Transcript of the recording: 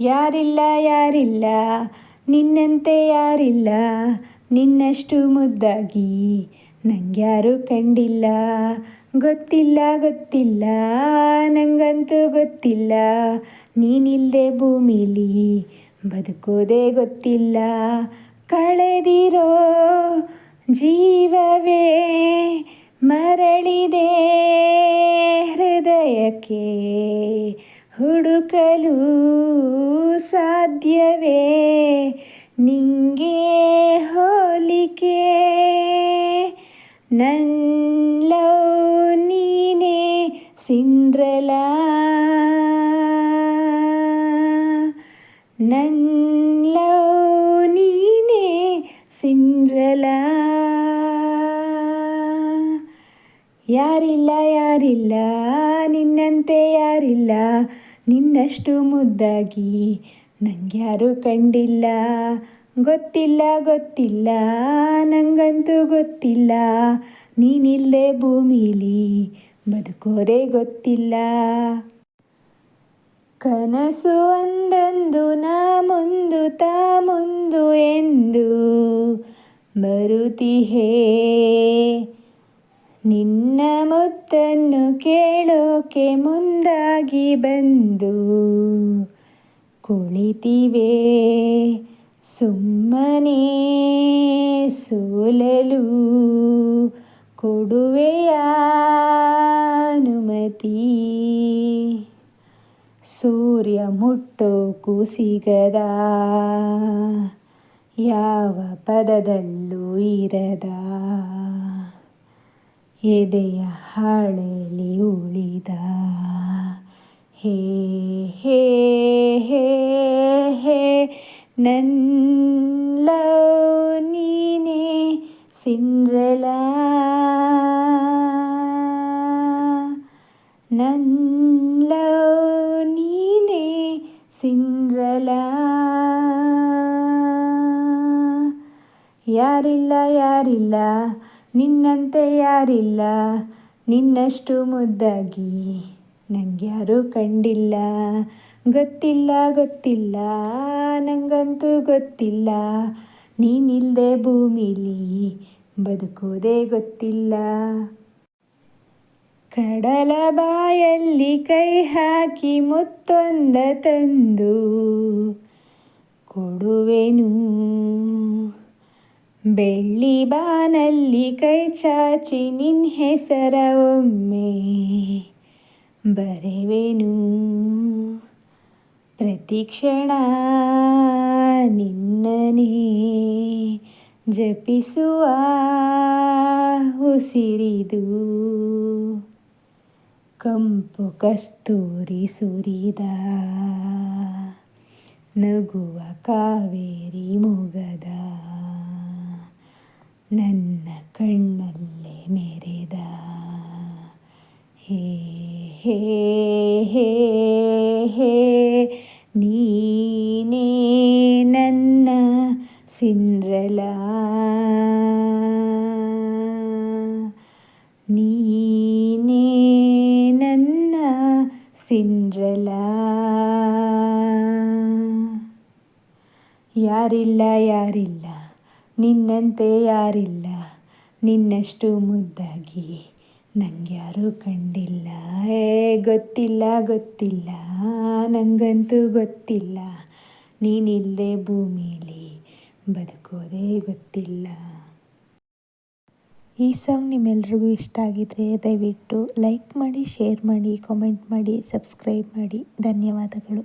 ಯಾರಿಲ್ಲ ಯಾರಿಲ್ಲ, ನಿನ್ನಂತೆ ಯಾರಿಲ್ಲ, ನಿನ್ನಷ್ಟು ಮುದ್ದಾಗಿ ನಂಗ್ಯಾರು ಕಂಡಿಲ್ಲ. ಗೊತ್ತಿಲ್ಲ ಗೊತ್ತಿಲ್ಲ, ನಂಗಂತೂ ಗೊತ್ತಿಲ್ಲ. ನೀನಿಲ್ಲದೆ ಭೂಮಿಲಿ ಬದುಕೋದೇ ಗೊತ್ತಿಲ್ಲ. ಕಳೆದಿರೋ ಜೀವವೇ ಮರಳಿದೆ ಹೃದಯಕ್ಕೆ ಹುಡುಕಲು. ಸಾಧ್ಯವೇ? ನಿಂಗೆ ಹೋಲಿಕೆ? ಲವ್ ನೀನೇ ಸಿಂಡ್ರಲಾ ಲವ್ ನೀನೇ ಸಿಂಡ್ರಲಾ ಯಾರಿಲ್ಲ ಯಾರಿಲ್ಲ, ನಿನ್ನಂತೆ ಯಾರಿಲ್ಲ, ನಿನ್ನಷ್ಟು ಮುದ್ದಾಗಿ ನಂಗ್ಯಾರು ಕಂಡಿಲ್ಲ. ಗೊತ್ತಿಲ್ಲ ಗೊತ್ತಿಲ್ಲ. ನಂಗಂತೂ ಗೊತ್ತಿಲ್ಲ. ನೀನಿಲ್ಲದೆ ಭೂಮಿಲಿ, ಬದುಕೋದೇ ಗೊತ್ತಿಲ್ಲ. ಕನಸು ಒಂದೊಂದು, ನಾ ಮುಂದು, ತಾ ಮುಂದು ಎಂದು ಬರುತ್ತಿಹೇ ನಿನ್ನ ಮುತ್ತನ್ನು ಕೇಳೋಕೆ ಮುಂದಾಗಿ ಬಂದು ಕುಳಿತಿವೆ ಸುಮ್ಮನೆ ಸೋಲಲು ಕೊಡುವೆಯ ಅನುಮತಿ? ಸೂರ್ಯ ಮುಟ್ಟೋಕು ಸಿಗದ ಯಾವ ಪದದಲ್ಲೂ ಇರದ? ಎದೆಯ ಹಾಳೆಲಿ ಉಳಿದ? ಹೇ ಹೇ ನನ್ನ ನೀನೇ ಸಿಂಡ್ರಲಾ ನನ್ನ ನೀನೇ ಸಿಂಡ್ರಲಾ ಯಾರಿಲ್ಲ ಯಾರಿಲ್ಲ ನಿನ್ನಂತೆ ಯಾರಿಲ್ಲ ನಿನ್ನಷ್ಟು ಮುದ್ದಾಗಿ ನಂಗ್ಯಾರೂ ಕಂಡಿಲ್ಲ. ಗೊತ್ತಿಲ್ಲ ಗೊತ್ತಿಲ್ಲ, ನಂಗಂತೂ ಗೊತ್ತಿಲ್ಲ. ನೀನಿಲ್ಲದೆ ಭೂಮಿಲಿ, ಬದುಕೋದೇ ಗೊತ್ತಿಲ್ಲ. ಕಡಲ ಬಾಯಲ್ಲಿ ಕೈ ಹಾಕಿ ಮುತ್ತೊಂದ ತಂದು ಕೊಡುವೆನು. ಬೆಳ್ಳಿ ಬಾನಲ್ಲಿ ಕೈ ಚಾಚಿ ನಿನ್ನ ಹೆಸರ ಒಮ್ಮೆ ಬರೆವೆನು. ಪ್ರತಿ ಕ್ಷಣ ನಿನ್ನನೇ ಜಪಿಸುವ ಉಸಿರಿದು. ಕಂಪು ಕಸ್ತೂರಿ ಸುರಿದ ನಗುವ ಕಾವೇರಿ ಮೊಗದ. ನನ್ನ ಕಣ್ಣಲ್ಲೇ ಮೆರೆದ ಹೇ ಹೇ ಹೇ ಹೇ ಸಿಂಡ್ರಲಾ. ನೀನೇ ನನ್ನ ಸಿಂಡ್ರಲಾ. ಯಾರಿಲ್ಲ ಯಾರಿಲ್ಲ, ನಿನ್ನಂತೆ ಯಾರಿಲ್ಲ, ನಿನ್ನಷ್ಟು ಮುದ್ದಾಗಿ ನಂಗ್ಯಾರೂ ಕಂಡಿಲ್ಲ. ಏ ಗೊತ್ತಿಲ್ಲ ಗೊತ್ತಿಲ್ಲ ನನಗಂತೂ ಗೊತ್ತಿಲ್ಲ. ನೀನಿಲ್ಲದೆ ಭೂಮಿಲಿ ಬದುಕೋದೇ ಗೊತ್ತಿಲ್ಲ. ಈ ಸಾಂಗ್ ನಿಮ್ಮೆಲ್ರಿಗೂ ಇಷ್ಟ ಆಗಿದ್ರೆ ದಯವಿಟ್ಟು ಲೈಕ್ ಮಾಡಿ ಶೇರ್ ಮಾಡಿ ಕಾಮೆಂಟ್ ಮಾಡಿ ಸಬ್ಸ್ಕ್ರೈಬ್ ಮಾಡಿ. ಧನ್ಯವಾದಗಳು.